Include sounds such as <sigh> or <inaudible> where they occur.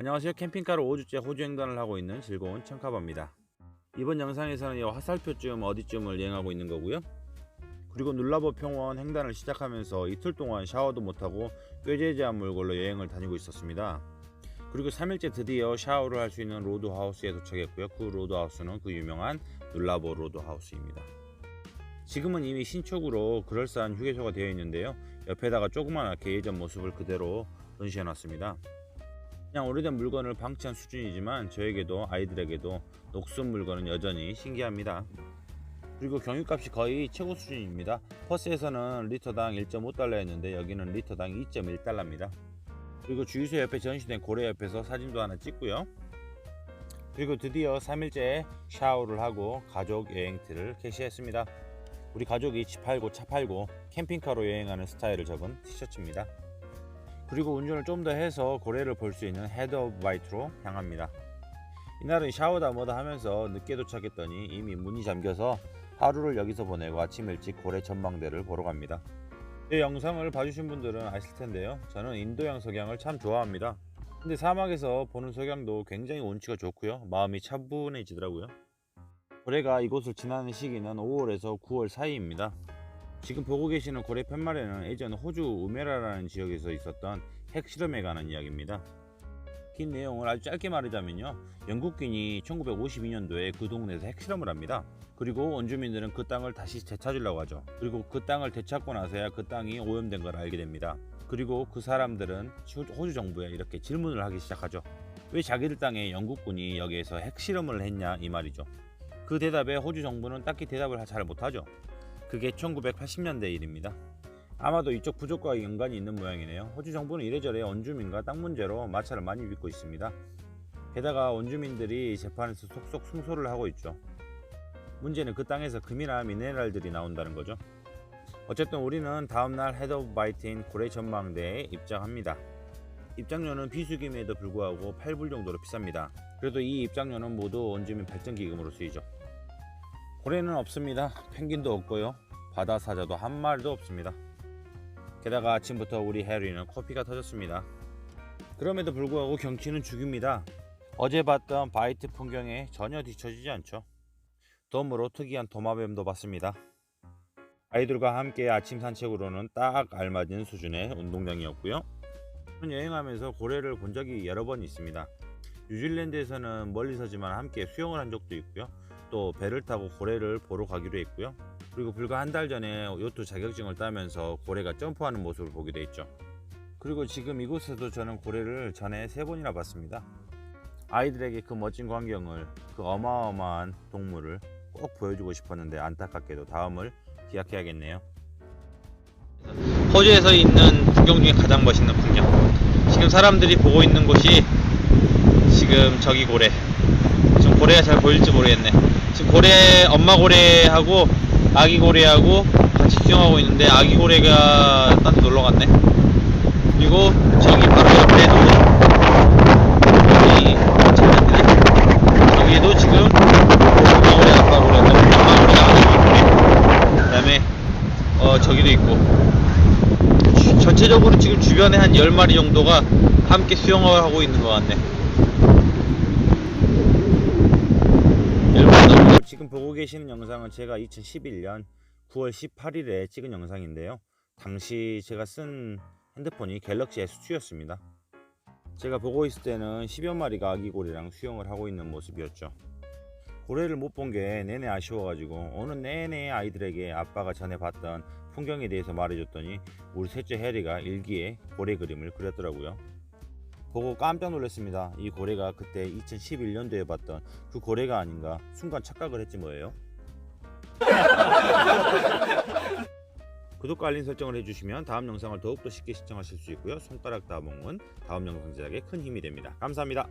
안녕하세요. 캠핑카로 5주째 호주 횡단을 하고 있는 즐거운 청카바입니다. 이번 영상에서는 이 화살표쯤 어디쯤을 여행하고 있는 거고요. 그리고 눌라보 평원 횡단을 시작하면서 이틀 동안 샤워도 못하고 꾀재재한 물걸로 여행을 다니고 있었습니다. 그리고 3일째 드디어 샤워를 할 수 있는 로드하우스에 도착했고요. 그 로드하우스는 그 유명한 눌라보 로드하우스입니다. 지금은 이미 신축으로 그럴싸한 휴게소가 되어 있는데요. 옆에다가 조그맣게 예전 모습을 그대로 전시해 놨습니다. 그냥 오래된 물건을 방치한 수준이지만 저에게도 아이들에게도 녹슨 물건은 여전히 신기합니다. 그리고 경유값이 거의 최고 수준입니다. 퍼스에서는 리터당 1.5달러였는데 여기는 리터당 2.1달러입니다. 그리고 주유소 옆에 전시된 고래 옆에서 사진도 하나 찍고요. 그리고 드디어 3일째 샤워를 하고 가족 여행트를 개시했습니다. 우리 가족이 집 팔고 차 팔고 캠핑카로 여행하는 스타일을 적은 티셔츠입니다. 그리고 운전을 좀 더 해서 고래를 볼 수 있는 헤드 오브 바이트로 향합니다. 이날은 샤워다 뭐다 하면서 늦게 도착했더니 이미 문이 잠겨서 하루를 여기서 보내고 아침 일찍 고래 전망대를 보러 갑니다. 제 영상을 봐주신 분들은 아실 텐데요. 저는 인도양 석양을 참 좋아합니다. 근데 사막에서 보는 석양도 굉장히 운치가 좋고요. 마음이 차분해지더라고요. 고래가 이곳을 지나는 시기는 5월에서 9월 사이입니다. 지금 보고 계시는 고래 팻말에는 예전 호주 우메라라는 지역에서 있었던 핵실험에 관한 이야기입니다. 긴 내용을 아주 짧게 말하자면요. 영국군이 1952년도에 그 동네에서 핵실험을 합니다. 그리고 원주민들은 그 땅을 다시 되찾으려고 하죠. 그리고 그 땅을 되찾고 나서야 그 땅이 오염된 걸 알게 됩니다. 그리고 그 사람들은 호주 정부에 이렇게 질문을 하기 시작하죠. 왜 자기들 땅에 영국군이 여기에서 핵실험을 했냐 이 말이죠. 그 대답에 호주 정부는 딱히 대답을 잘 못하죠. 그게 1980년대 일입니다. 아마도 이쪽 부족과 연관이 있는 모양이네요. 호주 정부는 이래저래 원주민과 땅 문제로 마찰을 많이 빚고 있습니다. 게다가 원주민들이 재판에서 속속 승소를 하고 있죠. 문제는 그 땅에서 금이나 미네랄들이 나온다는 거죠. 어쨌든 우리는 다음날 헤드 오브 바이트인 고래 전망대에 입장합니다. 입장료는 비수기임에도 불구하고 8불 정도로 비쌉니다. 그래도 이 입장료는 모두 원주민 발전기금으로 쓰이죠. 고래는 없습니다. 펭귄도 없고요. 바다 사자도 한 마리도 없습니다. 게다가 아침부터 우리 해리는 코피가 터졌습니다. 그럼에도 불구하고 경치는 죽입니다. 어제 봤던 바이트 풍경에 전혀 뒤처지지 않죠. 덤으로 특이한 도마뱀도 봤습니다. 아이들과 함께 아침 산책으로는 딱 알맞은 수준의 운동량이었고요. 저는 여행하면서 고래를 본 적이 여러 번 있습니다. 뉴질랜드에서는 멀리서지만 함께 수영을 한 적도 있고요. 또 배를 타고 고래를 보러 가기로 했고요. 그리고 불과 한 달 전에 요트 자격증을 따면서 고래가 점프하는 모습을 보기도 했죠. 그리고 지금 이곳에도 저는 고래를 전에 세 번이나 봤습니다. 아이들에게 그 멋진 광경을 그 어마어마한 동물을 꼭 보여주고 싶었는데 안타깝게도 다음을 기약해야겠네요. 호주에서 있는 풍경 중에 가장 멋있는 풍경. 지금 사람들이 보고 있는 곳이 지금 저기 고래. 지금 고래가 잘 보일지 모르겠네. 지금 고래 엄마 고래하고 아기 고래하고 같이 수영하고 있는데 아기 고래가 딴 데 놀러 갔네. 그리고 저기 바로 옆에도 여기 찾았네. 저기에도 지금 엄마 고래 아빠 고래 엄마 고래가 아기 고래. 그 다음에 어 저기도 있고 주- 전체적으로 지금 주변에 한 10마리 정도가 함께 수영을 하고 있는 것 같네. 일본 너무 지금 보고 계시는 영상은 제가 2011년 9월 18일에 찍은 영상인데요. 당시 제가 쓴 핸드폰이 갤럭시 S2였습니다. 제가 보고 있을 때는 10여 마리가 아기고래랑 수영을 하고 있는 모습이었죠. 고래를 못 본 게 내내 아쉬워가지고 어느 내내 아이들에게 아빠가 전에 봤던 풍경에 대해서 말해줬더니 우리 셋째 해리가 일기에 고래 그림을 그렸더라고요. 보고 깜짝 놀랐습니다. 이 고래가 그때 2011년도에 봤던 그 고래가 아닌가 순간 착각을 했지 뭐예요. <laughs> 구독과 알림 설정을 해주시면 다음 영상을 더욱더 쉽게 시청하실 수 있고요. 손가락 따봉은 다음 영상 제작에 큰 힘이 됩니다. 감사합니다.